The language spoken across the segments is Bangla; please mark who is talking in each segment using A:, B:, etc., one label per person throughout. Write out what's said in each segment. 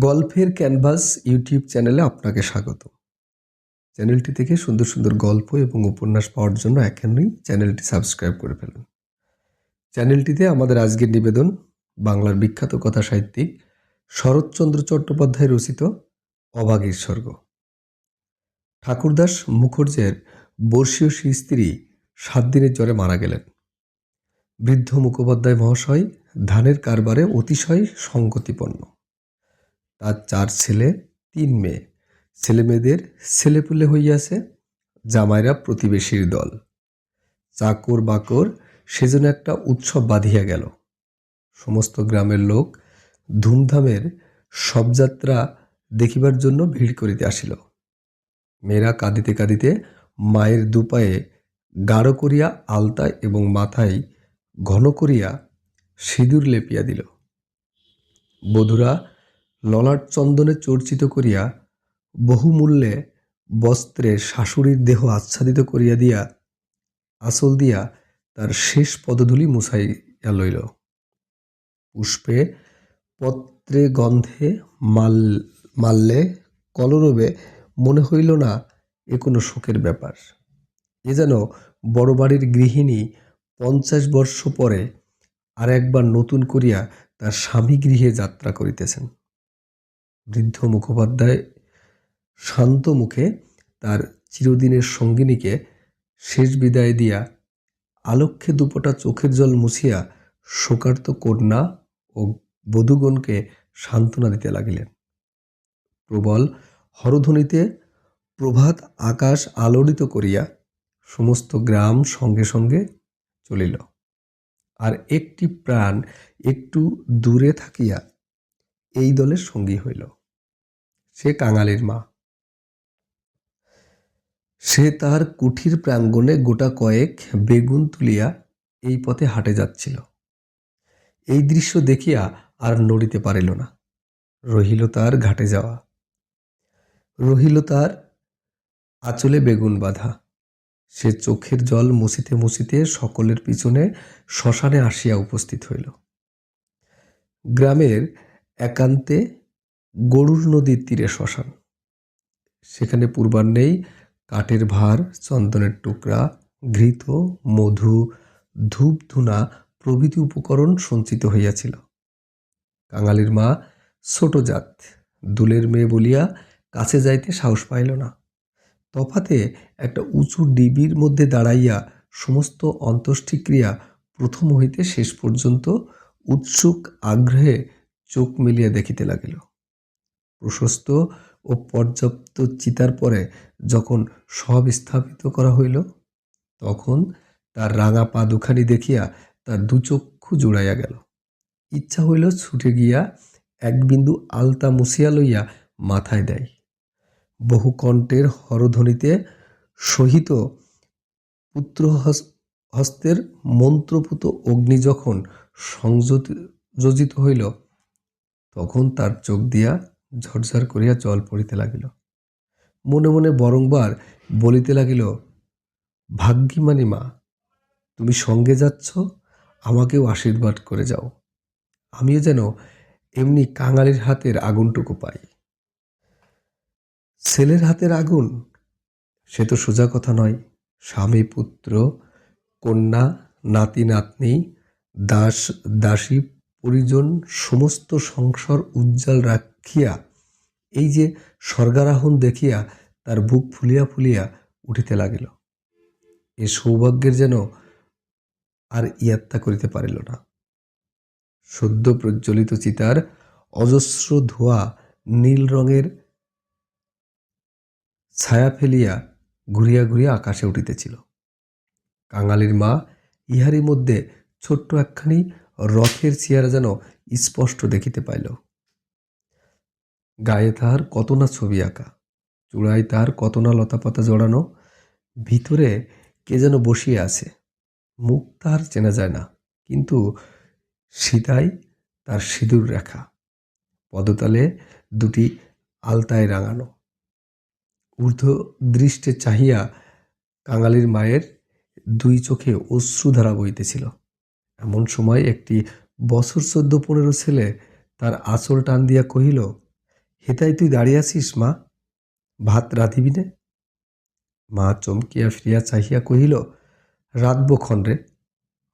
A: গল্পের ক্যানভাস ইউটিউব চ্যানেলে আপনাকে স্বাগত। চ্যানেলটি থেকে সুন্দর সুন্দর গল্প এবং উপন্যাস পাওয়ার জন্য এখনই চ্যানেলটি সাবস্ক্রাইব করে ফেলুন। চ্যানেলটিতে আমাদের আজকের নিবেদন বাংলার বিখ্যাত কথা সাহিত্যিক শরৎচন্দ্র চট্টোপাধ্যায় রচিত অবাগীর স্বর্গ। ঠাকুরদাস মুখর্জের বর্ষীয় স্ত্রী সাত দিনের জ্বরে মারা গেলেন। বৃদ্ধ মুখোপাধ্যায় মহাশয় ধানের কারবারে অতিশয় সংগতিপন্ন। তার চার ছেলে, তিন মেয়ে। ছেলে মেয়েদের ছেলেপুলে হইয়াছে জামাইরা প্রতিবেশীর দল। চাকর বাকর সেজন্য একটা উৎসব বাঁধিয়া গেল। সমস্ত গ্রামের লোক ধুমধামের শবযাত্রা দেখিবার জন্য ভিড় করিতে আসিল। মেয়েরা কাঁদিতে কাঁদিতে মায়ের দুপায়ে গাঢ় করিয়া আলতা এবং মাথায় ঘন করিয়া সিঁদুর লেপিয়া দিল। বধূরা ললাট চন্দনে চর্চিত করিয়া বহুমূল্যে বস্ত্রে শাশুড়ির দেহ আচ্ছাদিত করিয়া দিয়া আঁচল দিয়া তার শেষ পদধূলি মুছাইয়া লইল। পুষ্পে পত্রে গন্ধে মাল মাল্যে কলরবে মনে হইল না এ কোনো শোকের ব্যাপার। এ যেন বড় বাড়ির গৃহিণী পঞ্চাশ বর্ষ পরে আর একবার নতুন করিয়া তার স্বামী গৃহে যাত্রা করিতেছেন। বৃদ্ধ মুখোপাধ্যায় শান্ত মুখে তার চিরদিনের সঙ্গিনীকে শেষ বিদায় দিয়া আলক্ষে দুপটা চোখের জল মুছিয়া শোকার্ত কন্যা ও বধুগণকে সান্ত্বনা দিতে লাগিলেন। প্রবল হরধ্বনিতে প্রভাত আকাশ আলোড়িত করিয়া সমস্ত গ্রাম সঙ্গে সঙ্গে চলিল। আর একটি প্রাণ একটু দূরে থাকিয়া এই দলের সঙ্গী হইল। সে কাঙালির মা। সে তার কুঠির প্রাঙ্গণে গোটা কয়েক বেগুন তুলিয়া এই পথে হাটে যাচ্ছিল। এই দৃশ্য দেখিয়া আর নড়িতে পারিল না। রহিল তার ঘাটে যাওয়া। রহিল তার আঁচলে বেগুন বাঁধা। সে চোখের জল মুছিতে মুছিতে সকলের পিছনে শ্মশানে আসিয়া উপস্থিত হইল। গ্রামের একান্তে গরুর নদীর তীরে শ্মশান। সেখানে পূর্বাহ্নেই কাঠের ভার, চন্দনের টুকরা, ঘৃত, মধু, ধূপ, ধুনা প্রভৃতি উপকরণ সঞ্চিত হইয়াছিল। কাঙালির মা ছোট জাত, দুলের মেয়ে বলিয়া কাছে যাইতে সাহস পাইল না। তফাতে একটা উঁচু ডিবির মধ্যে দাঁড়াইয়া সমস্ত অন্ত্যেষ্টিক্রিয়া প্রথম হইতে শেষ পর্যন্ত উৎসুক আগ্রহে চোখ মেলিয়া দেখিতে লাগিল। প্রশস্ত ও পর্যাপ্ত চিতার পরে যখন সব স্থাপিত করা হইল, তখন তার রাঙা পা দুখানি দেখিয়া তার দুচক্ষু জুড়াইয়া গেল। ইচ্ছা হইল ছুটে গিয়া এক বিন্দু আলতা মুছিয়া লইয়া মাথায় দেয়। বহু কণ্ঠের হরধ্বনিতে সহিত পুত্র হস্তের মন্ত্রপুত অগ্নি যখন সংযোজিত হইল তখন তার চোখ দিয়া ঝরঝর করিয়া জল পড়িতে লাগিল। মনে মনে বরংবার বলিতে লাগিল, ভাগ্যিমানি মা, তুমি সঙ্গে যাচ্ছ, আমাকেও আশীর্বাদ করে যাও। আমিও যেন এমনি কাঙালির হাতের আগুনটুকু পাই। ছেলের হাতের আগুন? সে তো সোজা কথা নয়। স্বামী, পুত্র, কন্যা, নাতি, নাতনি, দাস, দাসী পরিজন সমস্ত সংসার উজ্জ্বল রাখিয়া, এই যে স্বর্গারাহন দেখিয়া তার বুক ফুলিয়া ফুলিয়া উঠিতে লাগিল। এ সৌভাগ্যের যেন আর ইয়াত্তা করিতে পারিল না। সদ্য প্রজ্বলিত চিতার অজস্র ধোয়া নীল রঙের ছায়া ফেলিয়া ঘুরিয়া ঘুরিয়া আকাশে উঠিতেছিল। কাঙালির মা ইহারই মধ্যে ছোট্ট একখানি রথের চেয়ারা যেন স্পষ্ট দেখিতে পাইল। গায়ে তাহার কত না ছবি আঁকা, চূড়ায় তাহার কত না লতাপাতা জড়ানো, ভিতরে কে যেন বসিয়ে আছে। মুখ তাহার চেনা যায় না, কিন্তু সীতায় তার সিঁদুর রেখা, পদতলে দুটি আলতায় রাঙানো। ঊর্ধ্ব দৃষ্টে চাহিয়া কাঙালির মায়ের দুই চোখে অশ্রুধারা বইতেছিল। এমন সময় একটি বছর চোদ্দ পনেরো ছেলে তার আঁচল টান দিয়া কহিল, হেতাই তুই দাঁড়িয়ে আছিস মা? ভাত রাঁধিবি নে? মা চমকিয়া ফিরিয়া চাহিয়া কহিল রাঁধব ক্ষণরে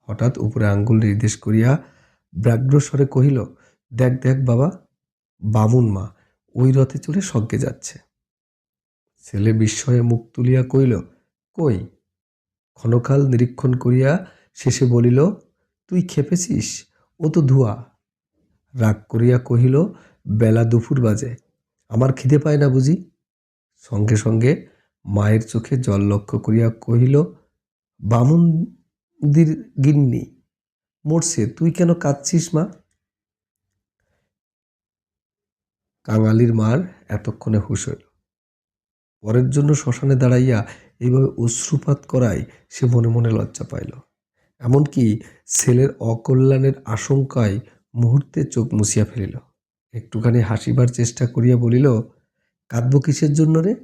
A: হঠাৎ উপরে আঙ্গুল নির্দেশ করিয়া ব্যাগ্রস্বরে কহিল, দেখ দেখ বাবা, বামুন মা ওই রথে চড়ে স্বর্গে যাচ্ছে। ছেলে বিস্ময়ে মুখ তুলিয়া কইল কই? ক্ষণকাল নিরীক্ষণ করিয়া শেষে বলিল তুই খেপেছিস? ও তো ধোঁয়া। রাগ করিয়া কহিল, বেলা দুপুর বাজে। আমার খিদে পায় না বুঝি? সঙ্গে সঙ্গে মায়ের চোখে জল লক্ষ্য করিয়া কহিল, বামুনদির গিন্নি, মরছে, তুই কেন কাঁদছিস মা? কাঙালির মার এতক্ষণে হুশ হইল। পরের জন্য শ্মশানে দাঁড়াইয়া এইভাবে অশ্রুপাত করায় সে মনে মনে লজ্জা পাইল। এমনকি ছেলের অকল্যাণের আশঙ্কায় মুহূর্তে চোখ মুছিয়া ফেলিল। একটুখানি হাসিবার চেষ্টা করিয়া বলিল, কাঁদব কিসের জন্য রে?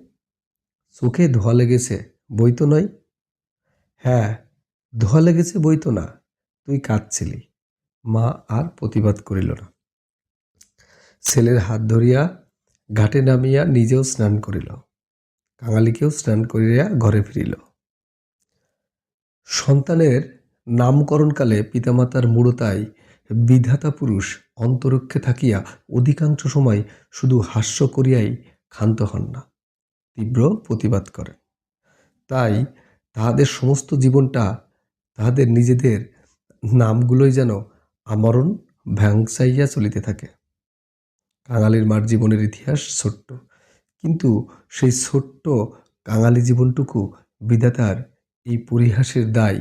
A: চোখে ধোয়া লেগেছে, বই তো নয়? হ্যাঁ ধোয়া লেগেছে, বই তো না, তুই কাঁদছিলি। মা আর প্রতিবাদ করিল না। ছেলের হাত ধরিয়া ঘাটে নামিয়া নিজেও স্নান করিল। কাঙালিকেও স্নান করিয়া ঘরে ফিরিল। সন্তানের নামকরণকালে পিতামাতার মূঢ়তায় বিধাতা পুরুষ অন্তরক্ষে থাকিয়া অধিকাংশ সময় শুধু হাস্য করিয়াই ক্ষান্ত হন না, তীব্র প্রতিবাদ করেন। তাই তাহাদের সমস্ত জীবনটা তাহাদের নিজেদের নামগুলোই যেন আমরণ ভ্যাংসাইয়া চলিতে থাকে। কাঙালির মার জীবনের ইতিহাস ছোট্ট, কিন্তু সেই ছোট্ট কাঙালি জীবনটুকু বিধাতার এই পরিহাসের দায়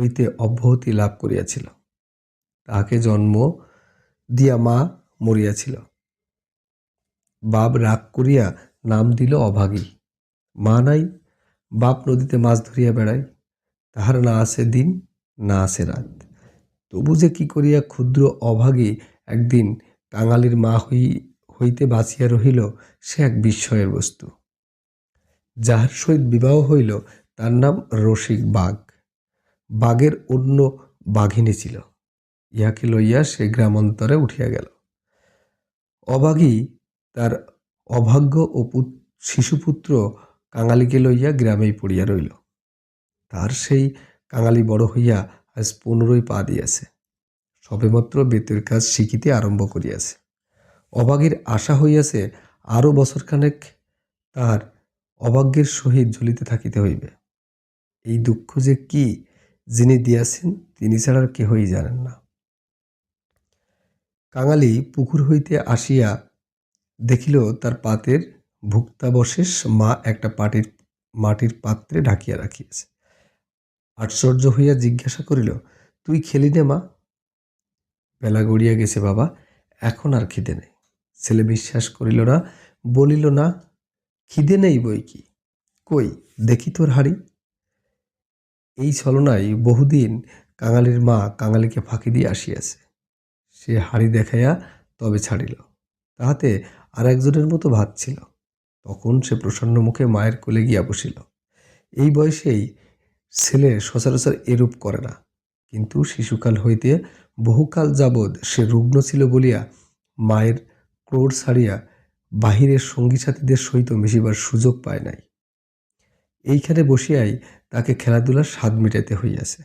A: হইতে অব্যাহতি লাভ করিয়াছিল। তাহাকে জন্ম দিয়া মা মরিয়াছিল। বাপ রাগ করিয়া নাম দিল অভাগী। মা নাই, বাপ নদীতে মাছ ধরিয়া বেড়ায়। তাহার না আসে দিন, না আসে রাত। তবু যে কি করিয়া ক্ষুদ্র অভাগী একদিন কাঙালির মা হই, হইতে বাঁচিয়া রহিল, সে এক বিস্ময়ের বস্তু। যাহার সহিত বিবাহ হইল, তার নাম রসিক বাঘ বাঘের অন্য বাঘিনী ছিল। ইহাকে লইয়া সে গ্রামান্তরে উঠিয়া গেল। অভাগী তার অভাগ্য ও শিশুপুত্র কাঙালিকে লইয়া গ্রামেই পড়িয়া রইল। তার সেই কাঙালি বড় হইয়া আজ পনেরোই পা দিয়াছে। সবেমাত্র বেতের কাজ শিখিতে আরম্ভ করিয়াছে। অভাগীর আশা হইয়াছে আরও বছরখানেক তার অভাগ্যের সহিত ঝুলিতে থাকিতে হইবে। এই দুঃখ যে কি যিনি দিয়াছেন, তিনি ছাড়া আর কেহই জানেন না। কাঙালি পুকুর হইতে আসিয়া দেখিল, তার পাতের ভুক্তাবশেষ মা একটা পাটির, মাটির পাত্রে ঢাকিয়া রাখিয়াছে। আশ্চর্য হইয়া জিজ্ঞাসা করিল, তুই খেলি নে মা? বেলা গড়িয়া গেছে বাবা, এখন আর খিদে নেই। ছেলে বিশ্বাস করিল না, বলিল, না, খিদে নেই বই কি? কই, দেখি তোর হাড়ি? এই ছলনায় বহুদিন কাঙালির মা কাঙালিকে ফাঁকি দিয়ে আসিয়াছে। সে হাড়ি দেখাইয়া তবে ছাড়িল। তাহাতে আর একজনের মতো ভাত ছিল। তখন সে প্রসন্ন মুখে মায়ের কোলে গিয়া বসিল। এই বয়সেই ছেলে সচরাচর এরূপ করে না। কিন্তু শিশুকাল হইতে বহুকাল যাবৎ সে রুগ্ন ছিল বলিয়া মায়ের ক্রোড় ছাড়িয়া বাহিরের সঙ্গী সাথীদের সহিত মিশিবার সুযোগ পায় নাই। এইখানে বসিয়াই তাকে খেলাধুলার স্বাদ মিটাইতে হইয়াছে।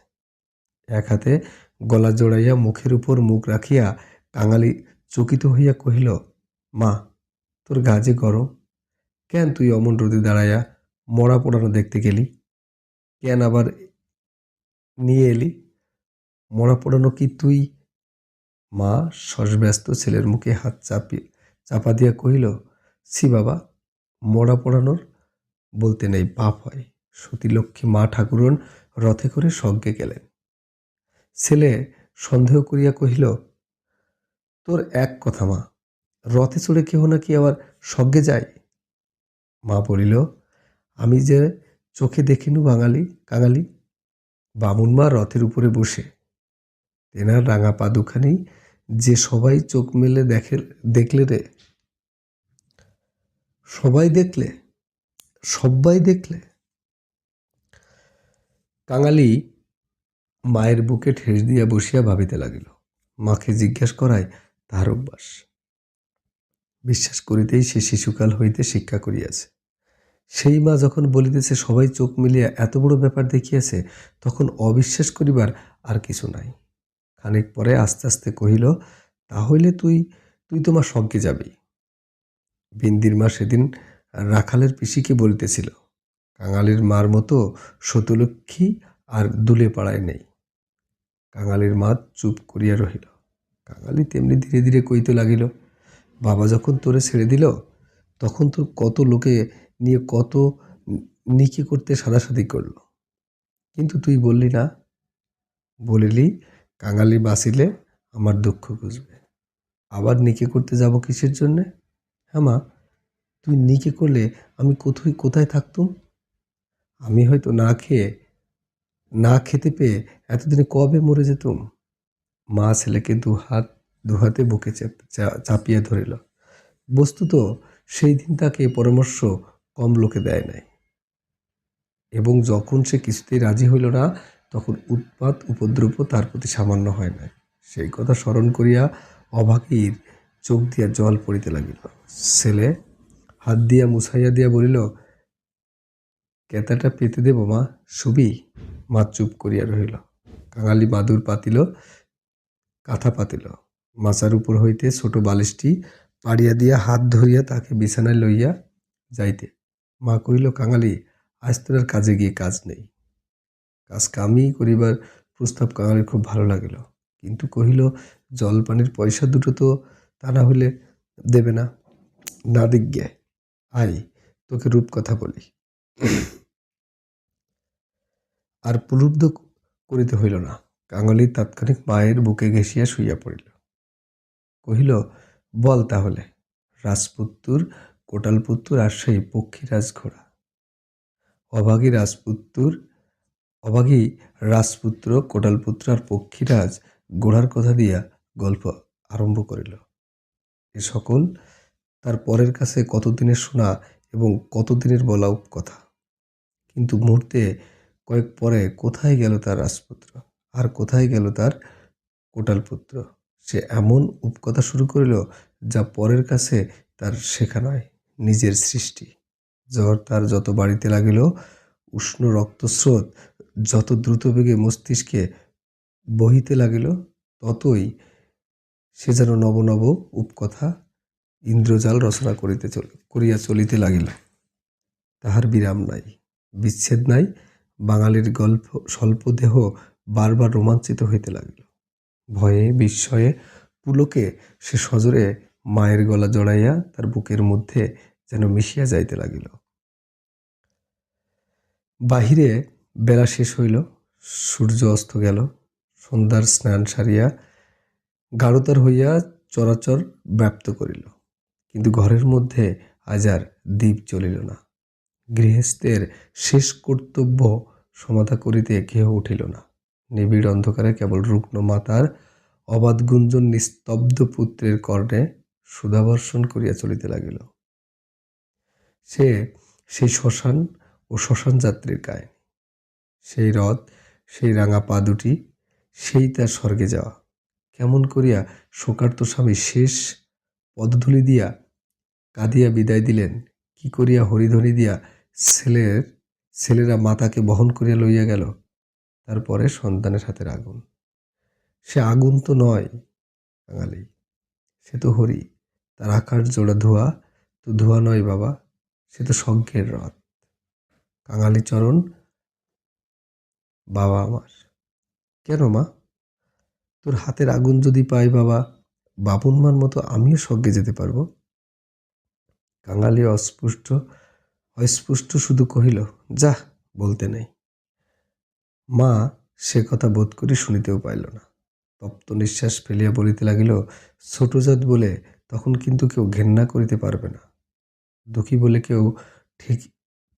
A: এক হাতে গলা জড়াইয়া মুখের উপর মুখ রাখিয়া কাঙালি চকিত হইয়া কহিল, মা, তোর গা যে গরম। কেন তুই অমন রোদে দাঁড়াইয়া মরা পোড়ানো দেখতে গেলি? কেন আবার নিয়ে এলি? মরা পোড়ানো কি তুই? মা শশব্যস্ত ছেলের মুখে হাত চাপি চাপা দিয়া কহিল সি বাবা, মরা পোড়ানোর বলতে নেই পাপ হয়। সতীলক্ষ্মী মা ঠাকুরন রথে করে স্বজ্ঞে গেলেন। ছেলে সন্দেহ করিয়া কহিল, তোর এক কথা মা, রথে চড়ে কেহ নাকি আবার স্বজ্ঞে যায়? মা বলিল, আমি যে চোখে দেখিনু বাঙালি, কাঙালি, বামুন মা রথের উপরে বসে। তেনার রাঙা পা দুখানি যে সবাই চোখ মেলে দেখে, দেখলে রে? সবাই দেখলে? সবাই দেখলে। কাঙালি মায়ের বুকে ঠেস দিয়া বসিয়া ভাবিতে লাগিল। মাকে জিজ্ঞাসা করায়, তাহার অভ্যাস? বিশ্বাস করিতেই সে শিশুকাল হইতে শিক্ষা করিয়াছে। সেই মা যখন বলিতেছে, সবাই চোখ মিলিয়া এত বড় ব্যাপার দেখিয়াছে, তখন অবিশ্বাস করিবার আর কিছু নাই। খানিক পরে আস্তে আস্তে কহিল তাহলে তুই তুই তোমার সঙ্গে যাবি। বিন্দির মা সেদিন রাখালের পিসিকে বলিতেছিল, কাঙালির মার মতো শতলক্ষ্মী আর দুলে পাড়ায় নেই। কাঙালির মা চুপ করিয়া রহিল। কাঙালি তেমনি ধীরে ধীরে কইতে লাগিল, বাবা যখন তোরে ছেড়ে দিল, তখন তোর কত লোকে নিয়ে কত নিকে করতে সাদাসাদি করল। কিন্তু তুই বললি না, বলিলি, কাঙালি বাঁচিলে আমার দুঃখ বুঝবে আবার নিকে করতে যাব কিসের জন্যে? হ্যাঁ মা তুই নিকে করলে আমি কোথায় কোথায় থাকতুম? আমি হয়তো না খেয়ে, না খেতে পেয়ে এতদিনে কবে মরে যেতুম? মা ছেলেকে দু হাত, দু হাতে বুকে চাপিয়ে ধরিল। বস্তুত সেই দিন তাকে পরামর্শ কম লোকে দেয় নাই। এবং যখন সে কিছুতেই রাজি হইল না, তখন উৎপাত, উপদ্রব তার প্রতি সামান্য হয় না সেই কথা স্মরণ করিয়া অভাগীর চোখ দিয়া জল পড়িতে লাগিল। ছেলে হাত দিয়া মুছাইয়া দিয়া বলিল, কেতাটা পেতে দেব মা? শুবি মা চুপ করিয়া রহিল। কাঙালি বাদুর পাতিল, কাঁথা পাতিল। মাচার উপর হইতে ছোট বালিশটি পাড়িয়া দিয়া হাত ধরিয়া তাকে বিছানায় লইয়া যাইতে। মা কহিল, কাঙালি, আজ তোর কাজে গিয়ে কাজ নেই। কাজ কামই করিবার প্রস্তাব কাঙালির খুব ভালো লাগিল। কিন্তু কহিল, জলপানির পয়সা দুটো তো তা না হলে দেবে না। না দিক আই তোকে রূপ কথা বলি। আর প্রলুব্ধ করিতে হইল না। কাঙালি তাৎক্ষণিক মায়ের বুকে ঘেঁষিয়া শুইয়া পড়িল। কহিল, বল তাহলে, রাজপুত্তুর, কোটালপুত্তুর আর সেই পক্ষীরাজ ঘোড়া। অভাগী রাজপুত্তুর, অভাগী রাজপুত্র, কোটালপুত্র আর পক্ষীরাজ গোড়ার কথা দিয়া গল্প আরম্ভ করিল। এ সকল তার পরের কাছে কতদিনের শোনা এবং কতদিনের বলা কথা। কিন্তু মুহূর্তে কয়েক পরে কোথায় গেল তার রাজপুত্র? আর কোথায় গেল তার কোটালপুত্র? সে এমন উপকথা শুরু করিল যা পরের কাছে তার শেখা নয়, নিজের সৃষ্টি। জ্বর তার যত বাড়িতে লাগিল, উষ্ণ রক্তস্রোত যত দ্রুত বেগে মস্তিষ্কে বহিতে লাগিল, ততই সে যেন নব নব উপকথা ইন্দ্রজাল রচনা করিতে করিয়া চলিতে লাগিল। তাহার বিরাম নাই, বিচ্ছেদ নাই, বাঙালির গল্প, স্বল্পদেহ বারবার রোমাঞ্চিত হইতে লাগিল। ভয়ে, বিস্ময়ে পুলকে সে সজোরে মায়ের গলা জড়াইয়া তার বুকের মধ্যে যেন মিশিয়া যাইতে লাগিল। বাহিরে বেলা শেষ হইল, সূর্য অস্ত গেল, সন্ধ্যার স্নান সারিয়া গাঢ়তার হইয়া চরাচর ব্যাপ্ত করিল। কিন্তু ঘরের মধ্যে আজ আর দ্বীপ চলিল না। গৃহস্থের শেষ কর্তব্য সমাধা করিতে কেহ উঠিল না। নিবিড় অন্ধকারে কেবল রুগ্ন মাতার অবাধ গুঞ্জন নিস্তব্ধ পুত্রের কর্ণে সুধাবর্ষণ করিয়া চলিতে লাগিল। সে সেই শ্মশান ও শ্মশান যাত্রীর কাহিনী। সেই রথ, সেই রাঙা পা দুটি, সেই তার স্বর্গে যাওয়া। কেমন করিয়া শোকার্ত স্বামী শেষ পদধূলি দিয়া কাঁদিয়া বিদায় দিলেন। কি করিয়া হরিধ্বনি দিয়া ছেলের ছেলেরা মাতাকে বহন করিয়া লইয়া গেল। তারপরে সন্তানের হাতের আগুন। সে আগুন তো নয়, বাঙালি। সে তো হরি। তার আকার জোড়া ধোয়া। তো ধোয়া নয় বাবা, সে তো স্বজ্ঞের রথ। কাঙালি চরণ বাবা আমার। কেন মা? তোর হাতের আগুন যদি পাই বাবা বাপনমার মতো আমিও স্বর্গে যেতে পারব? কাঙালি অস্পুষ্ট অস্পুষ্ট শুধু কহিল, যা, বলতে নেই। মা সে কথা বোধ করি শুনিতেও পাইল না। তপ্ত নিঃশ্বাস ফেলিয়া বলিতে লাগিল, ছোটজাত বলে তখন কিন্তু কেউ ঘেন্না করিতে পারবে না। দুঃখী বলে কেউ ঠিক,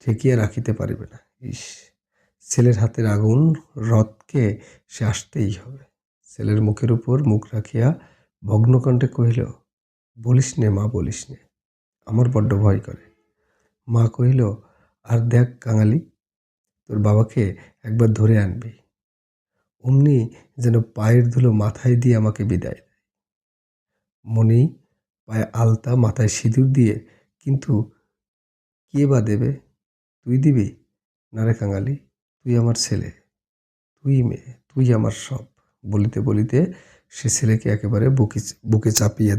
A: ঠেকিয়া রাখিতে পারিবে না। ইস, ছেলের হাতের আগুন, রথকে সে আসতেই হবে। ছেলের মুখের উপর মুখ রাখিয়া ভগ্নকণ্ঠে কহিল, বলিস নে মা, বলিস নে। আমার বড্ড ভয় করে। মা কহিল, আর দেখ কাঙালি, তোর বাবাকে একবার ধরে আনবি। অমনি যেন পায়ের ধুলো মাথায় দিয়ে আমাকে বিদায় দেয়। মনি পায়ে আলতা, মাথায় সিঁদুর দিয়ে, কিন্তু কে বা দেবে? তুই দিবি? না রে কাঙালি, তুই আমার ছেলে। তুই মেয়ে, তুই আমার সব। বলিতে বলিতে সে ছেলেকে একেবারে বুকে বুকে চাপিয়ে